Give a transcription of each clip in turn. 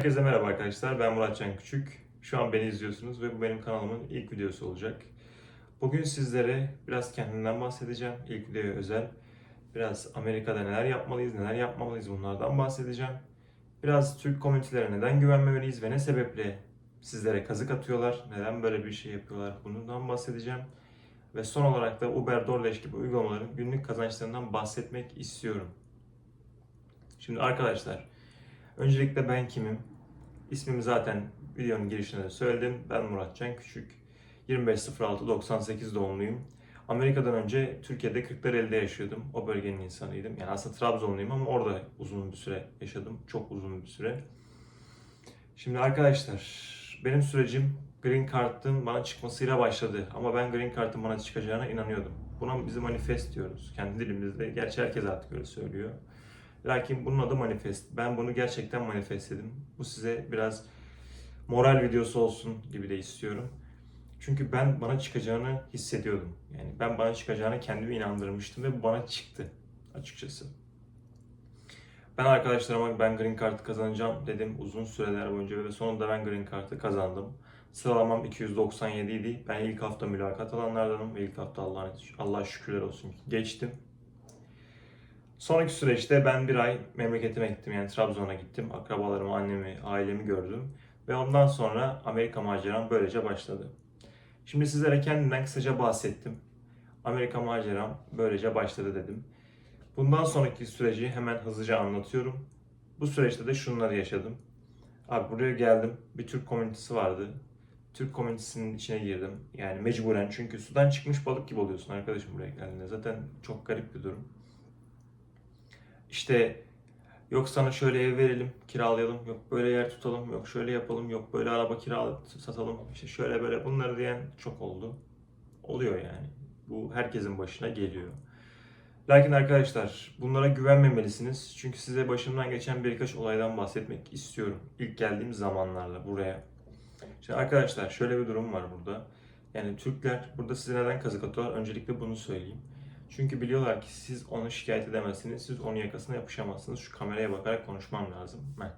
Herkese merhaba arkadaşlar. Ben Murat Can Küçük. Şu an beni izliyorsunuz ve bu benim kanalımın ilk videosu olacak. Bugün sizlere biraz kendimden bahsedeceğim. İlk videoya özel. Biraz Amerika'da neler yapmalıyız, neler yapmamalıyız bunlardan bahsedeceğim. Biraz Türk komünitelere neden güvenmemeliyiz ve ne sebeple sizlere kazık atıyorlar, neden böyle bir şey yapıyorlar bundan bahsedeceğim. Ve son olarak da Uber, DoorDash gibi uygulamaların günlük kazançlarından bahsetmek istiyorum. Şimdi arkadaşlar, öncelikle ben kimim? İsmimi zaten videonun girişinde de söyledim. Ben Murat Can Küçük. 25.06.98 doğumluyum. Amerika'dan önce Türkiye'de Kırklareli'de yaşıyordum. O bölgenin insanıydım. Yani aslında Trabzonluyum ama orada uzun bir süre yaşadım. Çok uzun bir süre. Şimdi arkadaşlar benim sürecim Green Card'ın bana çıkmasıyla başladı. Ama ben Green Card'ın bana çıkacağına inanıyordum. Buna biz manifest diyoruz. Kendi dilimizde. Gerçi herkes artık öyle söylüyor. Lakin bunun adı manifest. Ben bunu gerçekten manifestledim. Bu size biraz moral videosu olsun gibi de istiyorum. Çünkü ben bana çıkacağını hissediyordum. Yani ben bana çıkacağına kendimi inandırmıştım ve bu bana çıktı açıkçası. Ben arkadaşlarıma ben Green Card'ı kazanacağım dedim uzun süreler boyunca ve sonunda ben Green Card'ı kazandım. Sıralamam 297 idi. Ben ilk hafta mülakat alanlardanım ve ilk hafta Allah'a Allah şükürler olsun geçtim. Sonraki süreçte ben bir ay memleketime gittim yani Trabzon'a gittim. Akrabalarımı, annemi, ailemi gördüm. Ve ondan sonra Amerika maceram böylece başladı. Şimdi sizlere kendimden kısaca bahsettim. Amerika maceram böylece başladı dedim. Bundan sonraki süreci hemen hızlıca anlatıyorum. Bu süreçte de şunları yaşadım. Abi buraya geldim. Bir Türk komünitesi vardı. Türk komünitesinin içine girdim. Yani mecburen çünkü sudan çıkmış balık gibi oluyorsun arkadaşım buraya geldiğinde. Zaten çok garip bir durum. İşte yok sana şöyle ev verelim, kiralayalım, yok böyle yer tutalım, yok şöyle yapalım, yok böyle araba kiralayıp satalım, işte şöyle böyle bunları diyen çok oldu. Oluyor yani. Bu herkesin başına geliyor. Lakin arkadaşlar bunlara güvenmemelisiniz. Çünkü size başımdan geçen birkaç olaydan bahsetmek istiyorum. İlk geldiğim zamanlarla buraya. Şimdi arkadaşlar şöyle bir durum var burada. Yani Türkler burada size neden kazık atıyorlar? Öncelikle bunu söyleyeyim. Çünkü biliyorlar ki siz onu şikayet edemezsiniz, siz onun yakasına yapışamazsınız. Şu kameraya bakarak konuşmam lazım. Ben.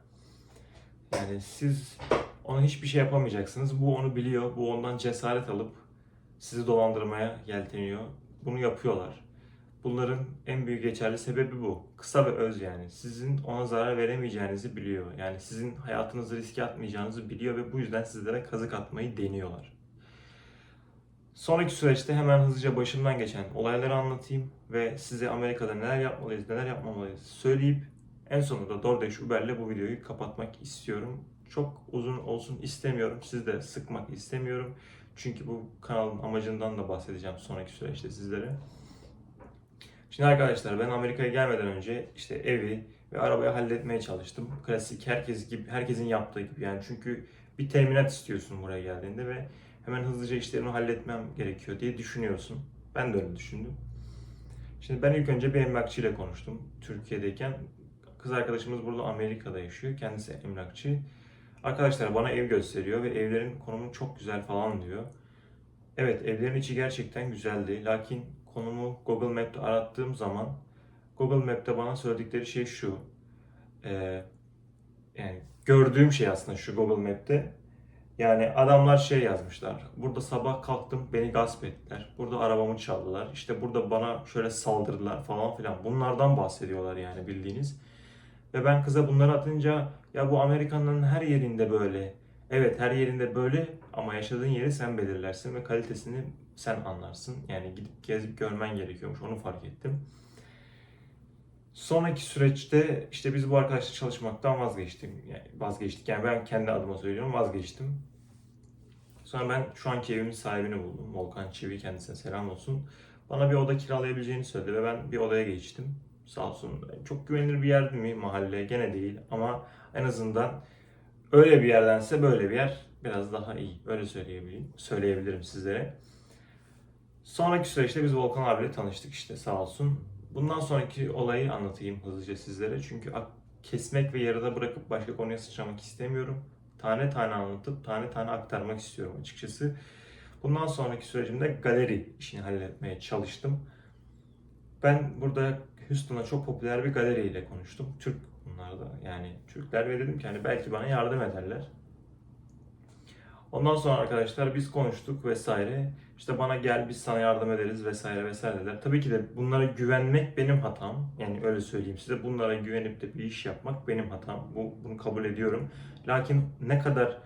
Yani siz ona hiçbir şey yapamayacaksınız. Bu onu biliyor, bu ondan cesaret alıp sizi dolandırmaya yelteniyor. Bunu yapıyorlar. Bunların en büyük geçerli sebebi bu. Kısa ve öz yani. Sizin ona zarar veremeyeceğinizi biliyor. Yani sizin hayatınızı riske atmayacağınızı biliyor ve bu yüzden sizlere kazık atmayı deniyorlar. Sonraki süreçte hemen hızlıca başımdan geçen olayları anlatayım ve size Amerika'da neler yapmalıyız, neler yapmamalıyız söyleyip en sonunda DoorDash Uber'le bu videoyu kapatmak istiyorum. Çok uzun olsun istemiyorum. Sizi de sıkmak istemiyorum. Çünkü bu kanalın amacından da bahsedeceğim sonraki süreçte sizlere. Şimdi arkadaşlar ben Amerika'ya gelmeden önce işte evi ve arabayı halletmeye çalıştım. Klasik herkes gibi herkesin yaptığı gibi yani çünkü bir teminat istiyorsun buraya geldiğinde ve hemen hızlıca işlerimi halletmem gerekiyor diye düşünüyorsun. Ben de öyle düşündüm. Şimdi ben ilk önce bir emlakçıyla konuştum Türkiye'deyken. Kız arkadaşımız burada Amerika'da yaşıyor. Kendisi emlakçı. Arkadaşlar bana ev gösteriyor ve evlerin konumu çok güzel falan diyor. Evet evlerin içi gerçekten güzeldi. Lakin konumu Google Map'te arattığım zaman Google Map'te bana söyledikleri şey şu. Ee, yani gördüğüm şey aslında şu Google Map'te. Yani adamlar şey yazmışlar. Burada sabah kalktım beni gasp ettiler. Burada arabamı çaldılar. İşte burada bana şöyle saldırdılar falan filan. Bunlardan bahsediyorlar yani bildiğiniz. Ve ben kıza bunları atınca ya bu Amerika'nın her yerinde böyle. Evet her yerinde böyle ama yaşadığın yeri sen belirlersin ve kalitesini sen anlarsın. Yani gidip gezip görmen gerekiyormuş onu fark ettim. Sonraki süreçte işte biz bu arkadaşla çalışmaktan vazgeçtim. Yani vazgeçtik. Yani ben kendi adıma söylüyorum vazgeçtim. Sonra ben şu anki evimin sahibini buldum. Volkan Çivi kendisine selam olsun. Bana bir oda kiralayabileceğini söyledi ve ben bir odaya geçtim. Sağ olsun. Çok güvenilir bir yer mi mahalle? Gene değil ama en azından öyle bir yerdense böyle bir yer biraz daha iyi. Öyle söyleyebilirim, söyleyebilirim sizlere. Sonraki süreçte biz Volkan abiyle tanıştık işte sağ olsun. Bundan sonraki olayı anlatayım hızlıca sizlere. Çünkü kesmek ve yarıda bırakıp başka konuya sıçramak istemiyorum. Tane tane anlatıp tane tane aktarmak istiyorum açıkçası. Bundan sonraki sürecimde galeri işini halletmeye çalıştım. Ben burada Houston'da çok popüler bir galeriyle konuştum. Türk bunlar. onlarda. Yani Türkler ve dedim ki hani belki bana yardım ederler. Ondan sonra arkadaşlar biz konuştuk vesaire. İşte bana gel biz sana yardım ederiz vesaire vesaire dediler. Tabii ki de bunlara güvenmek benim hatam. Yani öyle söyleyeyim size. Bunlara güvenip de bir iş yapmak benim hatam. Bu, bunu kabul ediyorum. Lakin ne kadar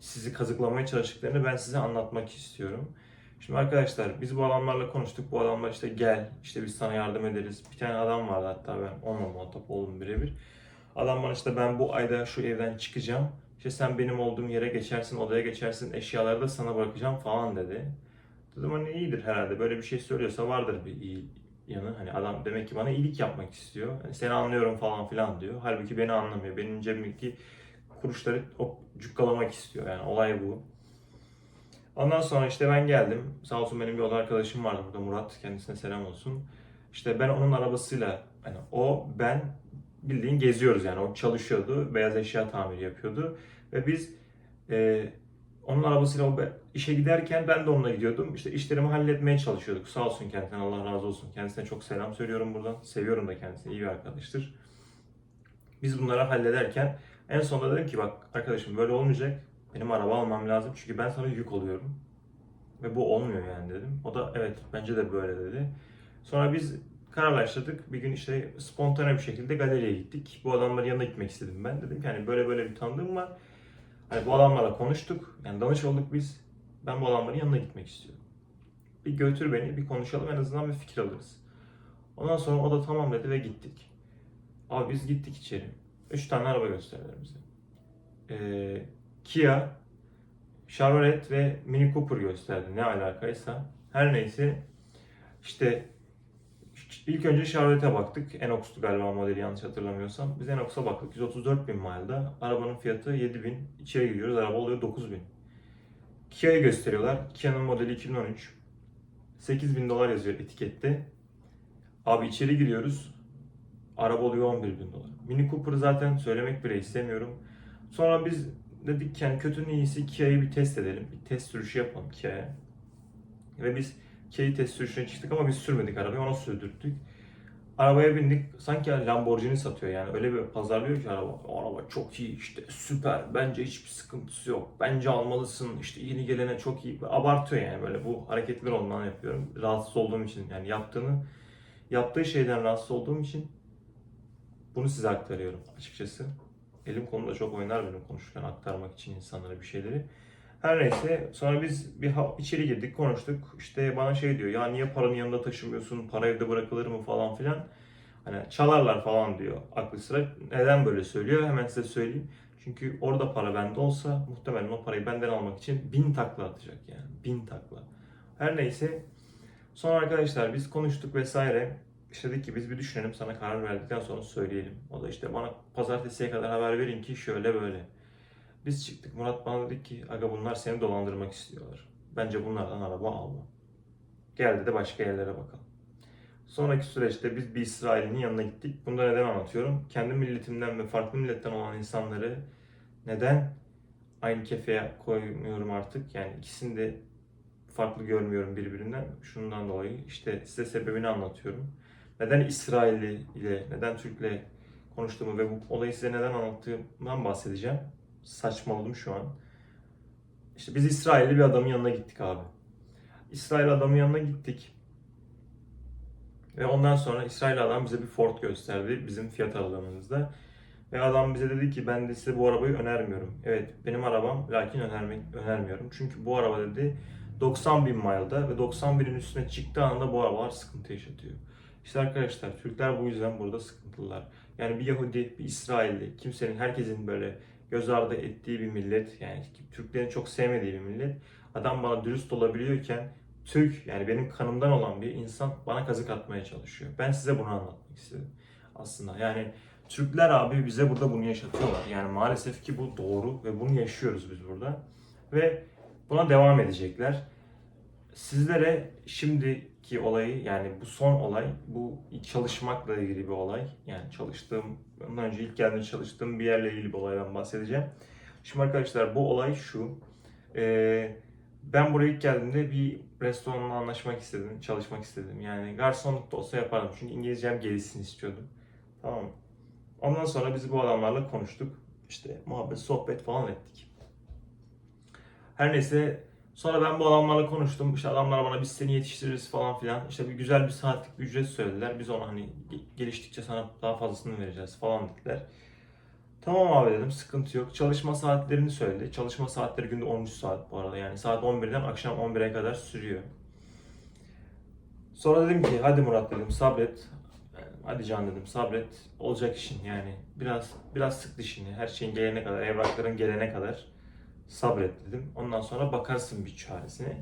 sizi kazıklamaya çalıştıklarını ben size anlatmak istiyorum. Şimdi arkadaşlar biz bu adamlarla konuştuk. Bu adamlar işte gel işte biz sana yardım ederiz. Bir tane adam vardı hatta ben onunla muhatap oldum birebir. Adam bana işte ben bu ayda şu evden çıkacağım. İşte sen benim olduğum yere geçersin, odaya geçersin, eşyaları da sana bırakacağım falan dedi. Dedim hani iyidir herhalde. Böyle bir şey söylüyorsa vardır bir iyi yanı. Hani adam demek ki bana iyilik yapmak istiyor. Hani seni anlıyorum falan filan diyor. Halbuki beni anlamıyor. Benim cebimdeki kuruşları o cukkalamak istiyor. Yani olay bu. Ondan sonra işte ben geldim. Sağ olsun benim bir oda arkadaşım vardı burada Murat. Kendisine selam olsun. İşte ben onun arabasıyla hani o ben bildiğin geziyoruz yani. O çalışıyordu. Beyaz eşya tamiri yapıyordu. Ve biz e, onun arabasıyla o işe giderken ben de onunla gidiyordum. İşte işlerimi halletmeye çalışıyorduk. Sağ olsun kendisinden Allah razı olsun. Kendisine çok selam söylüyorum buradan. Seviyorum da kendisini. iyi bir arkadaştır. Biz bunları hallederken en sonunda dedim ki bak arkadaşım böyle olmayacak. Benim araba almam lazım çünkü ben sana yük oluyorum. Ve bu olmuyor yani dedim. O da evet bence de böyle dedi. Sonra biz kararlaştırdık. Bir gün işte spontane bir şekilde galeriye gittik. Bu adamların yanına gitmek istedim ben. Dedim ki hani böyle böyle bir tanıdığım var. Hani bu adamlarla konuştuk. Yani danış olduk biz. Ben bu adamların yanına gitmek istiyorum. Bir götür beni, bir konuşalım en azından bir fikir alırız. Ondan sonra o da tamam dedi ve gittik. Abi biz gittik içeri. Üç tane araba gösterdiler bize. Ee, Kia, Chevrolet ve Mini Cooper gösterdi. Ne alakaysa. Her neyse işte ilk önce Chevrolet'e baktık. Enox'tu galiba modeli yanlış hatırlamıyorsam. Biz Enox'a baktık. 134 bin mile'da. Arabanın fiyatı 7 bin. İçeri giriyoruz. Araba oluyor 9 bin. Kia'yı gösteriyorlar. Kia'nın modeli 2013. 8 bin dolar yazıyor etikette. Abi içeri giriyoruz. Araba oluyor 11 bin dolar. Mini Cooper'ı zaten söylemek bile istemiyorum. Sonra biz dedik ki yani kötünün iyisi Kia'yı bir test edelim. Bir test sürüşü yapalım Kia'ya. Ve biz Kia'yı test sürüşüne çıktık ama biz sürmedik arabayı ona sürdürttük. Arabaya bindik sanki Lamborghini satıyor yani öyle bir pazarlıyor ki araba. Araba çok iyi işte süper bence hiçbir sıkıntısı yok. Bence almalısın işte yeni gelene çok iyi. Abartıyor yani böyle bu hareketler ondan yapıyorum. Rahatsız olduğum için yani yaptığını yaptığı şeyden rahatsız olduğum için bunu size aktarıyorum açıkçası. Elim kolumda çok oynar benim konuşurken aktarmak için insanlara bir şeyleri. Her neyse sonra biz bir içeri girdik konuştuk. İşte bana şey diyor ya niye paranı yanında taşımıyorsun? Para evde bırakılır mı falan filan. Hani çalarlar falan diyor aklı sıra. Neden böyle söylüyor? Hemen size söyleyeyim. Çünkü orada para bende olsa muhtemelen o parayı benden almak için bin takla atacak yani. Bin takla. Her neyse. Sonra arkadaşlar biz konuştuk vesaire. İşte dedik ki biz bir düşünelim sana karar verdikten sonra söyleyelim. O da işte bana pazartesiye kadar haber verin ki şöyle böyle. Biz çıktık. Murat bana dedi ki aga bunlar seni dolandırmak istiyorlar. Bence bunlardan araba alma. Gel dedi başka yerlere bakalım. Sonraki süreçte biz bir İsrail'in yanına gittik. Bunu da neden anlatıyorum? Kendi milletimden ve farklı milletten olan insanları neden aynı kefeye koymuyorum artık? Yani ikisini de farklı görmüyorum birbirinden. Şundan dolayı işte size sebebini anlatıyorum. Neden İsrailli ile, neden Türk'le konuştuğumu ve bu olayı size neden anlattığımdan bahsedeceğim. Saçmaladım şu an. İşte biz İsrailli bir adamın yanına gittik abi. İsrail adamın yanına gittik. Ve ondan sonra İsrail adam bize bir Ford gösterdi bizim fiyat aralığımızda. Ve adam bize dedi ki ben de size bu arabayı önermiyorum. Evet benim arabam lakin önermek, önermiyorum. Çünkü bu araba dedi 90 bin mile'da ve 90 binin üstüne çıktığı anda bu arabalar sıkıntı yaşatıyor. İşte arkadaşlar Türkler bu yüzden burada sıkıntılılar. Yani bir Yahudi, bir İsrailli, kimsenin, herkesin böyle göz ardı ettiği bir millet. Yani Türklerin çok sevmediği bir millet. Adam bana dürüst olabiliyorken Türk yani benim kanımdan olan bir insan bana kazık atmaya çalışıyor. Ben size bunu anlatmak istedim aslında. Yani Türkler abi bize burada bunu yaşatıyorlar. Yani maalesef ki bu doğru ve bunu yaşıyoruz biz burada. Ve buna devam edecekler. Sizlere şimdiki olayı yani bu son olay, bu çalışmakla ilgili bir olay. Yani çalıştığım, ondan önce ilk geldiğimde çalıştığım bir yerle ilgili bir olaydan bahsedeceğim. Şimdi arkadaşlar bu olay şu. Ee, ben buraya ilk geldiğimde bir restoranla anlaşmak istedim, çalışmak istedim. Yani garsonluk da olsa yapardım. Çünkü İngilizcem gelişsin istiyordum. Tamam? Ondan sonra biz bu adamlarla konuştuk. İşte muhabbet, sohbet falan ettik. Her neyse sonra ben bu adamlarla konuştum. İşte adamlar bana biz seni yetiştiririz falan filan. İşte bir güzel bir saatlik bir ücret söylediler. Biz ona hani ge- geliştikçe sana daha fazlasını vereceğiz falan dediler. Tamam abi dedim sıkıntı yok. Çalışma saatlerini söyledi. Çalışma saatleri günde 13 saat bu arada. Yani saat 11'den akşam 11'e kadar sürüyor. Sonra dedim ki hadi Murat dedim sabret. Hadi Can dedim sabret. Olacak işin yani. Biraz biraz sık dişini. Her şeyin gelene kadar, evrakların gelene kadar sabret dedim. Ondan sonra bakarsın bir çaresine.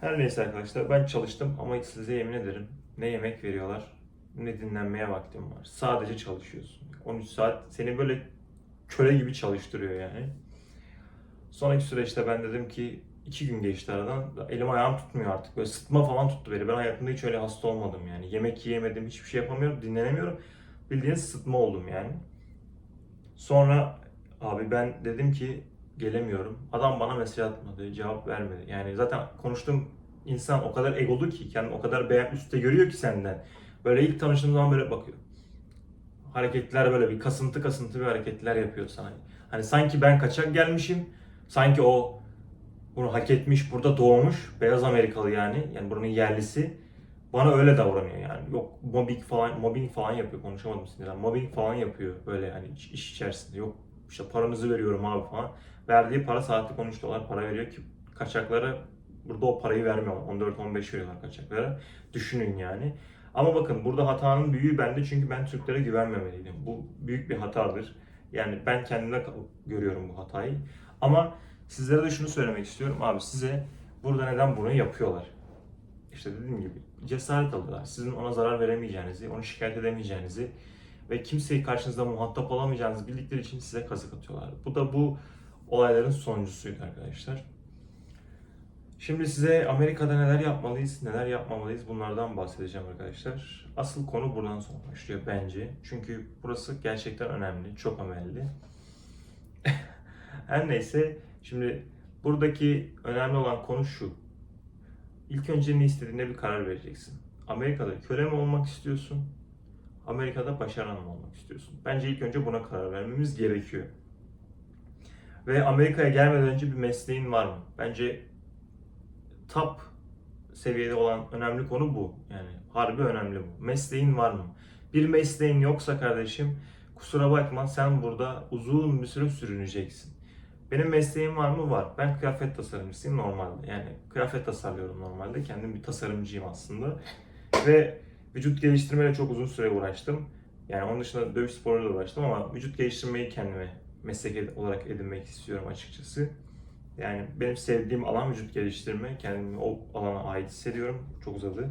Her neyse arkadaşlar ben çalıştım ama size yemin ederim ne yemek veriyorlar ne dinlenmeye vaktim var. Sadece çalışıyorsun. 13 saat seni böyle köle gibi çalıştırıyor yani. Sonraki süreçte ben dedim ki iki gün geçti aradan. Elim ayağım tutmuyor artık. Böyle sıtma falan tuttu beni. Ben hayatımda hiç öyle hasta olmadım yani. Yemek yiyemedim, hiçbir şey yapamıyorum, dinlenemiyorum. Bildiğiniz sıtma oldum yani. Sonra abi ben dedim ki gelemiyorum. Adam bana mesaj atmadı, cevap vermedi. Yani zaten konuştuğum insan o kadar egolu ki, kendini o kadar beğen üstte görüyor ki senden. Böyle ilk tanıştığım zaman böyle bakıyor. Hareketler böyle bir kasıntı kasıntı bir hareketler yapıyor sana. Hani sanki ben kaçak gelmişim. Sanki o bunu hak etmiş, burada doğmuş. Beyaz Amerikalı yani. Yani buranın yerlisi. Bana öyle davranıyor yani. Yok mobbing falan, mobbing falan yapıyor. Konuşamadım sinirden. Mobbing falan yapıyor böyle hani iş, içerisinde. Yok işte paranızı veriyorum abi falan. Verdiği para saatlik 13 dolar para veriyor ki kaçaklara burada o parayı vermiyorlar. 14-15 veriyorlar kaçaklara. Düşünün yani. Ama bakın burada hatanın büyüğü bende çünkü ben Türklere güvenmemeliydim. Bu büyük bir hatadır. Yani ben kendimde görüyorum bu hatayı. Ama sizlere de şunu söylemek istiyorum. Abi size burada neden bunu yapıyorlar? İşte dediğim gibi cesaret alıyorlar. Sizin ona zarar veremeyeceğinizi, onu şikayet edemeyeceğinizi ve kimseyi karşınızda muhatap olamayacağınızı bildikleri için size kazık atıyorlar. Bu da bu olayların sonuncusuydu arkadaşlar. Şimdi size Amerika'da neler yapmalıyız, neler yapmamalıyız bunlardan bahsedeceğim arkadaşlar. Asıl konu buradan sonra başlıyor bence. Çünkü burası gerçekten önemli, çok önemli. Her neyse, şimdi buradaki önemli olan konu şu. İlk önce ne istediğine bir karar vereceksin. Amerika'da köle mi olmak istiyorsun? Amerika'da başaran mı olmak istiyorsun? Bence ilk önce buna karar vermemiz gerekiyor. Ve Amerika'ya gelmeden önce bir mesleğin var mı? Bence top seviyede olan önemli konu bu. Yani harbi önemli bu. Mesleğin var mı? Bir mesleğin yoksa kardeşim kusura bakma sen burada uzun bir süre sürüneceksin. Benim mesleğim var mı? Var. Ben kıyafet tasarımcısıyım normalde. Yani kıyafet tasarlıyorum normalde. Kendim bir tasarımcıyım aslında. Ve vücut geliştirmeyle çok uzun süre uğraştım. Yani onun dışında dövüş sporuyla uğraştım ama vücut geliştirmeyi kendime meslek olarak edinmek istiyorum açıkçası. Yani benim sevdiğim alan vücut geliştirme. Kendimi o alana ait hissediyorum. Çok uzadı.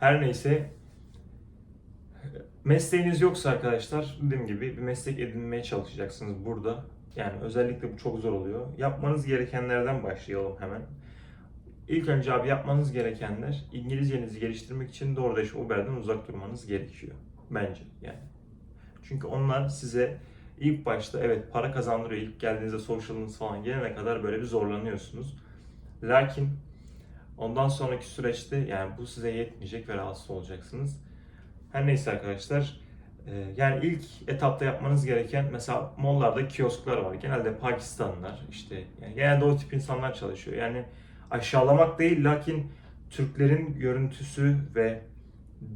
Her neyse mesleğiniz yoksa arkadaşlar dediğim gibi bir meslek edinmeye çalışacaksınız burada. Yani özellikle bu çok zor oluyor. Yapmanız gerekenlerden başlayalım hemen. İlk önce abi yapmanız gerekenler İngilizcenizi geliştirmek için DoorDash, Uber'den uzak durmanız gerekiyor. Bence yani. Çünkü onlar size ilk başta evet para kazandırıyor. İlk geldiğinizde social'ınız falan gelene kadar böyle bir zorlanıyorsunuz. Lakin ondan sonraki süreçte yani bu size yetmeyecek ve rahatsız olacaksınız. Her neyse arkadaşlar e, yani ilk etapta yapmanız gereken mesela mollarda kiosklar var. Genelde Pakistanlılar işte yani genelde o tip insanlar çalışıyor. Yani aşağılamak değil lakin Türklerin görüntüsü ve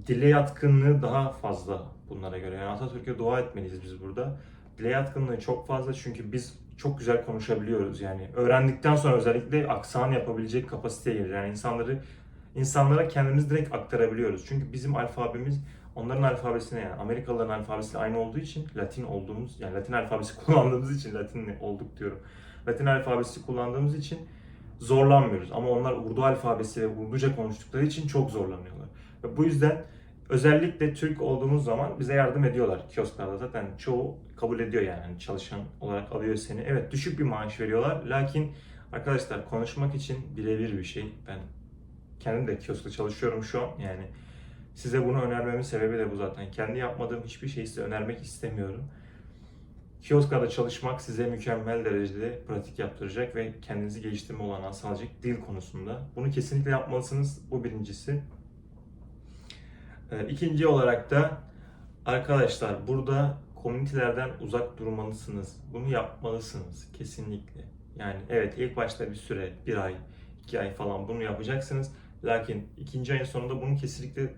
dile yatkınlığı daha fazla bunlara göre. Yani Atatürk'e dua etmeliyiz biz burada. Dile yatkınlığı çok fazla çünkü biz çok güzel konuşabiliyoruz. Yani öğrendikten sonra özellikle aksan yapabilecek kapasiteye gelir. Yani insanları insanlara kendimiz direkt aktarabiliyoruz. Çünkü bizim alfabemiz onların alfabesine yani Amerikalıların alfabesiyle aynı olduğu için Latin olduğumuz yani Latin alfabesi kullandığımız için Latin olduk diyorum. Latin alfabesi kullandığımız için zorlanmıyoruz. Ama onlar Urdu alfabesi ve Urduca konuştukları için çok zorlanıyorlar. Ve bu yüzden özellikle Türk olduğumuz zaman bize yardım ediyorlar kiosklarda. Zaten çoğu kabul ediyor yani Hani çalışan olarak alıyor seni. Evet düşük bir maaş veriyorlar. Lakin arkadaşlar konuşmak için birebir bir şey. Ben kendim de kioskta çalışıyorum şu an. Yani size bunu önermemin sebebi de bu zaten. Kendi yapmadığım hiçbir şeyi size önermek istemiyorum. Kioskada çalışmak size mükemmel derecede pratik yaptıracak ve kendinizi geliştirme olanağı sağlayacak dil konusunda. Bunu kesinlikle yapmalısınız. Bu birincisi. Ee, İkinci olarak da Arkadaşlar burada komünitelerden uzak durmalısınız. Bunu yapmalısınız kesinlikle. Yani evet ilk başta bir süre, bir ay, iki ay falan bunu yapacaksınız. Lakin ikinci ayın sonunda bunu kesinlikle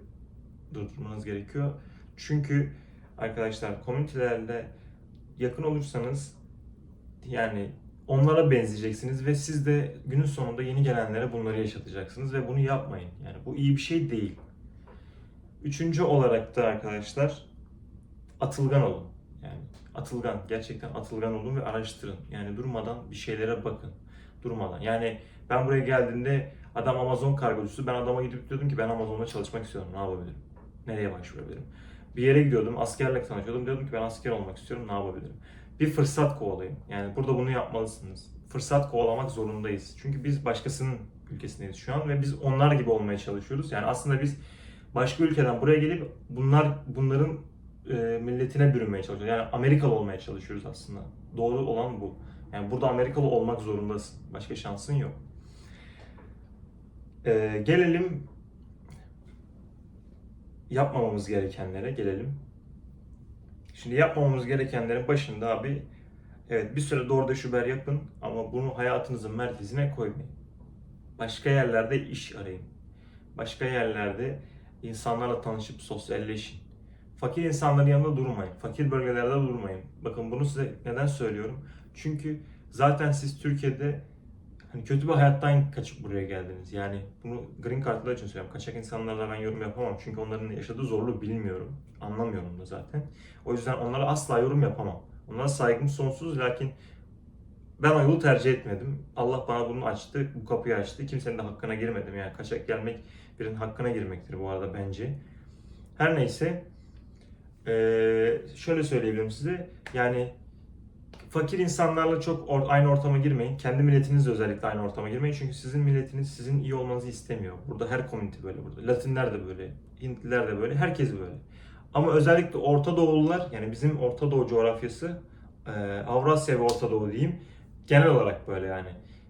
durdurmanız gerekiyor. Çünkü arkadaşlar komünitelerle yakın olursanız yani onlara benzeyeceksiniz ve siz de günün sonunda yeni gelenlere bunları yaşatacaksınız ve bunu yapmayın. Yani bu iyi bir şey değil. Üçüncü olarak da arkadaşlar atılgan olun. Yani atılgan, gerçekten atılgan olun ve araştırın. Yani durmadan bir şeylere bakın. Durmadan. Yani ben buraya geldiğimde adam Amazon kargocusu. Ben adama gidip diyordum ki ben Amazon'da çalışmak istiyorum. Ne yapabilirim? Nereye başvurabilirim? Bir yere gidiyordum, askerle tanışıyordum. Diyordum ki ben asker olmak istiyorum. Ne yapabilirim? Bir fırsat kovalayın. Yani burada bunu yapmalısınız. Fırsat kovalamak zorundayız. Çünkü biz başkasının ülkesindeyiz şu an ve biz onlar gibi olmaya çalışıyoruz. Yani aslında biz başka ülkeden buraya gelip bunlar bunların e, milletine bürünmeye çalışıyoruz. Yani Amerikalı olmaya çalışıyoruz aslında. Doğru olan bu. Yani burada Amerikalı olmak zorundasın. Başka şansın yok. E, gelelim yapmamamız gerekenlere gelelim. Şimdi yapmamamız gerekenlerin başında abi evet bir süre doğru şuber yapın ama bunu hayatınızın merkezine koymayın. Başka yerlerde iş arayın. Başka yerlerde insanlarla tanışıp sosyalleşin. Fakir insanların yanında durmayın. Fakir bölgelerde durmayın. Bakın bunu size neden söylüyorum? Çünkü zaten siz Türkiye'de hani kötü bir hayattan kaçıp buraya geldiniz. Yani bunu green card'lar için söylüyorum. Kaçak insanlarla ben yorum yapamam. Çünkü onların yaşadığı zorluğu bilmiyorum. Anlamıyorum da zaten. O yüzden onlara asla yorum yapamam. Onlara saygım sonsuz lakin ben o yolu tercih etmedim. Allah bana bunu açtı, bu kapıyı açtı. Kimsenin de hakkına girmedim. Yani kaçak gelmek birinin hakkına girmektir bu arada bence. Her neyse. Şöyle söyleyebilirim size. Yani fakir insanlarla çok aynı ortama girmeyin. Kendi milletinizle özellikle aynı ortama girmeyin. Çünkü sizin milletiniz sizin iyi olmanızı istemiyor. Burada her komünite böyle burada. Latinler de böyle, Hintliler de böyle, herkes böyle. Ama özellikle Orta Doğulular, yani bizim Orta Doğu coğrafyası, Avrasya ve Orta Doğu diyeyim, genel olarak böyle yani.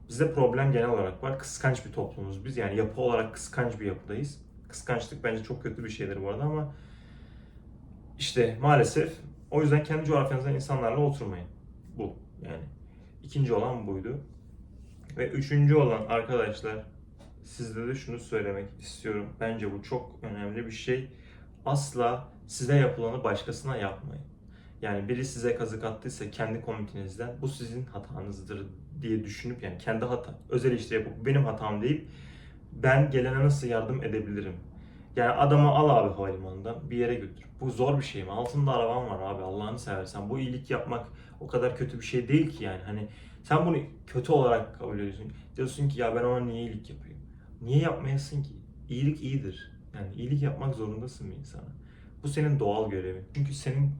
Bizde problem genel olarak var. Kıskanç bir toplumuz biz. Yani yapı olarak kıskanç bir yapıdayız. Kıskançlık bence çok kötü bir şeydir bu arada ama işte maalesef o yüzden kendi coğrafyanızda insanlarla oturmayın. Bu yani. İkinci olan buydu. Ve üçüncü olan arkadaşlar sizde de şunu söylemek istiyorum. Bence bu çok önemli bir şey. Asla size yapılanı başkasına yapmayın. Yani biri size kazık attıysa kendi komünitenizden bu sizin hatanızdır diye düşünüp yani kendi hata, özel işte yapıp benim hatam deyip ben gelene nasıl yardım edebilirim? Yani adamı al abi havalimanından bir yere götür. Bu zor bir şey mi? Altında araban var abi Allah'ını seversen. Bu iyilik yapmak o kadar kötü bir şey değil ki yani. Hani sen bunu kötü olarak kabul ediyorsun. Diyorsun ki ya ben ona niye iyilik yapayım? Niye yapmayasın ki? İyilik iyidir. Yani iyilik yapmak zorundasın bir insana. Bu senin doğal görevin. Çünkü senin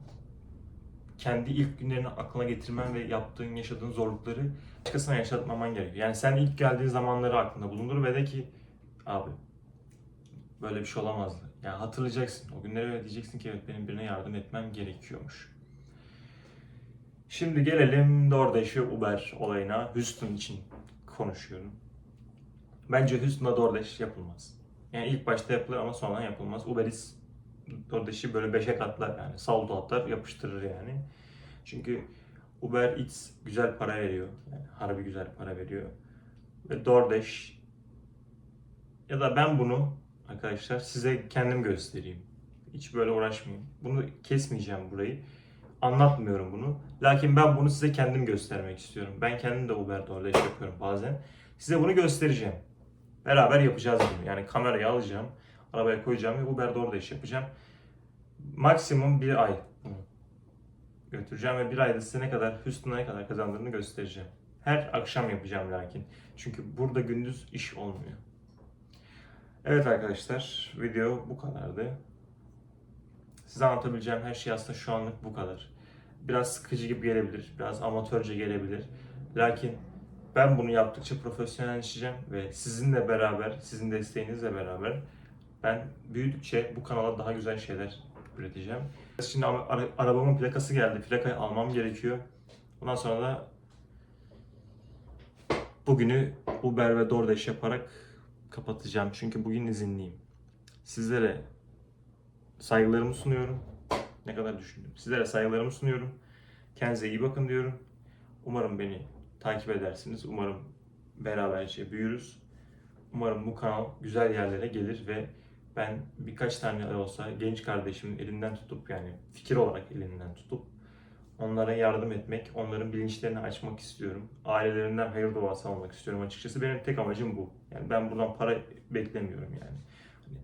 kendi ilk günlerini aklına getirmen ve yaptığın, yaşadığın zorlukları başkasına yaşatmaman gerekiyor. Yani sen ilk geldiğin zamanları aklında bulundur ve de ki abi böyle bir şey olamazdı. Yani hatırlayacaksın. O günleri ve diyeceksin ki evet benim birine yardım etmem gerekiyormuş. Şimdi gelelim DoorDash Uber olayına. Houston için konuşuyorum. Bence Houston'da DoorDash yapılmaz. Yani ilk başta yapılır ama sonradan yapılmaz. Uber Eats DoorDash'i böyle beşe katlar yani. Saldo atar yapıştırır yani. Çünkü Uber Eats güzel para veriyor. Yani harbi güzel para veriyor. Ve DoorDash ya da ben bunu arkadaşlar size kendim göstereyim. Hiç böyle uğraşmayayım. Bunu kesmeyeceğim burayı. Anlatmıyorum bunu. Lakin ben bunu size kendim göstermek istiyorum. Ben kendim de Uber DoorDash yapıyorum bazen. Size bunu göstereceğim. Beraber yapacağız bunu. Yani kamerayı alacağım, arabaya koyacağım ve Uber DoorDash yapacağım. Maksimum bir ay götüreceğim ve bir ayda size ne kadar, Houston'a ne kadar kazandığını göstereceğim. Her akşam yapacağım lakin. Çünkü burada gündüz iş olmuyor. Evet arkadaşlar, video bu kadardı. Size anlatabileceğim her şey aslında şu anlık bu kadar. Biraz sıkıcı gibi gelebilir, biraz amatörce gelebilir. Lakin ben bunu yaptıkça profesyonelleşeceğim ve sizinle beraber, sizin desteğinizle beraber ben büyüdükçe bu kanala daha güzel şeyler üreteceğim. Şimdi ara- arabamın plakası geldi. Plakayı almam gerekiyor. Ondan sonra da bugünü Uber ve DoorDash yaparak kapatacağım. Çünkü bugün izinliyim. Sizlere saygılarımı sunuyorum. Ne kadar düşündüm. Sizlere saygılarımı sunuyorum. Kendinize iyi bakın diyorum. Umarım beni takip edersiniz. Umarım beraberce büyürüz. Umarım bu kanal güzel yerlere gelir ve ben birkaç tane olsa genç kardeşimin elinden tutup yani fikir olarak elinden tutup onlara yardım etmek, onların bilinçlerini açmak istiyorum. Ailelerinden hayır duası almak istiyorum açıkçası. Benim tek amacım bu. Yani ben buradan para beklemiyorum yani. Hani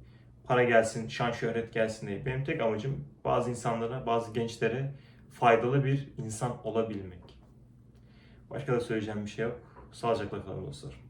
para gelsin, şan şöhret gelsin diye. Benim tek amacım bazı insanlara, bazı gençlere faydalı bir insan olabilmek. Başka da söyleyeceğim bir şey yok. Sağlıcakla kalın dostlar.